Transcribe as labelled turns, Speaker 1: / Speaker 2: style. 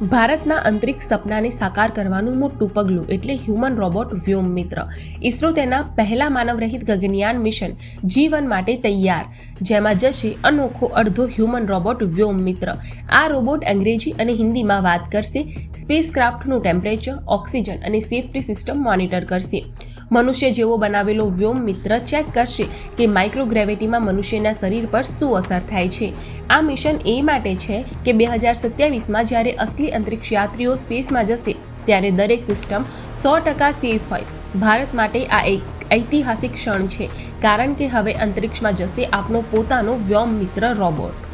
Speaker 1: ભારતના અંતરિક્ષ સપનાને સાકાર કરવાનું મોટું પગલું એટલે હ્યુમન રોબોટ વ્યોમ મિત્ર ઇસરો તેના પહેલા માનવરહિત ગગનયાન મિશન જીવન માટે તૈયાર. જેમાં જશે અનોખો અડધો હ્યુમન રોબોટ વ્યોમ મિત્ર આ રોબોટ અંગ્રેજી અને હિન્દીમાં વાત કરશે. સ્પેસ ક્રાફ્ટનું ટેમ્પરેચર ઓક્સિજન અને સેફ્ટી સિસ્ટમ મોનિટર કરશે. મનુષ્ય જેવો બનાવેલો વ્યોમ મિત્ર ચેક કરશે કે માઇક્રોગ્રેવિટીમાં મનુષ્યના શરીર પર શું અસર થાય છે. આ મિશન એ માટે છે કે બે હજાર સત્યાવીસમાં જ્યારે અસલી અંતરિક્ષ યાત્રીઓ સ્પેસમાં જશે, ત્યારે દરેક સિસ્ટમ સો ટકા સેફ હોય. ભારત માટે આ એક ઐતિહાસિક ક્ષણ છે, કારણ કે હવે અંતરિક્ષમાં જશે આપનો પોતાનો વ્યોમ મિત્ર રોબોટ.